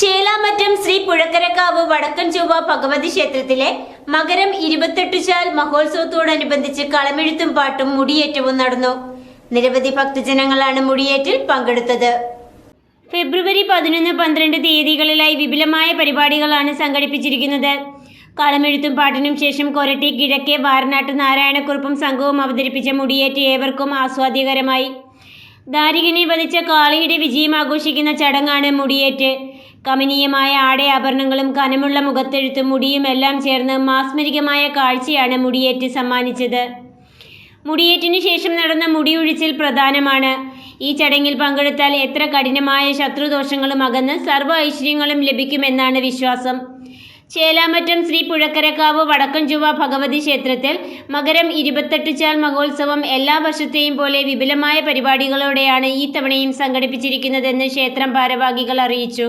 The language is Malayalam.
ചേലാമറ്റം ശ്രീ പുഴക്കരക്കാവ് വടക്കൻ ചൊവ്വ ഭഗവതി ക്ഷേത്രത്തിലെ മകരം ഇരുപത്തെട്ടുചാൽ മഹോത്സവത്തോടനുബന്ധിച്ച് കളമെഴുത്തും പാട്ടും മുടിയേറ്റവും നടന്നു. നിരവധി ഭക്തജനങ്ങളാണ് മുടിയേറ്റിൽ പങ്കെടുത്തത്. ഫെബ്രുവരി പതിനൊന്ന് പന്ത്രണ്ട് തീയതികളിലായി വിപുലമായ പരിപാടികളാണ് സംഘടിപ്പിച്ചിരിക്കുന്നത്. കളമെഴുത്തും പാട്ടിനും ശേഷം കൊരട്ടി കിഴക്കേ വാരനാട്ട് നാരായണക്കുറുപ്പും സംഘവും അവതരിപ്പിച്ച മുടിയേറ്റ് ഏവർക്കും ആസ്വാദ്യകരമായി. ദാരികനെ വധിച്ച കാളിയുടെ വിജയം ആഘോഷിക്കുന്ന ചടങ്ങാണ് മുടിയേറ്റ്. കമനീയമായ ആടെ ആഭരണങ്ങളും കനമുള്ള മുഖത്തെഴുത്തും മുടിയും എല്ലാം ചേർന്ന് മാസ്മരികമായ കാഴ്ചയാണ് മുടിയേറ്റ് സമ്മാനിച്ചത്. മുടിയേറ്റിനു ശേഷം നടന്ന മുടിയൊഴിച്ചിൽ പ്രധാനമാണ്. ഈ ചടങ്ങിൽ പങ്കെടുത്താൽ എത്ര കഠിനമായ ശത്രുദോഷങ്ങളും അകന്ന് സർവ ഐശ്വര്യങ്ങളും ലഭിക്കുമെന്നാണ് വിശ്വാസം. ചേലാമറ്റം ശ്രീ പുഴക്കരക്കാവ് വടക്കൻചുവ ഭഗവതി ക്ഷേത്രത്തിൽ മകരം ഇരുപത്തെട്ട് ചാൽ മഹോത്സവം എല്ലാ വർഷത്തെയും പോലെ വിപുലമായ പരിപാടികളോടെയാണ് ഈ തവണയും സംഘടിപ്പിച്ചിരിക്കുന്നതെന്ന് ക്ഷേത്രം ഭാരവാഹികൾ അറിയിച്ചു.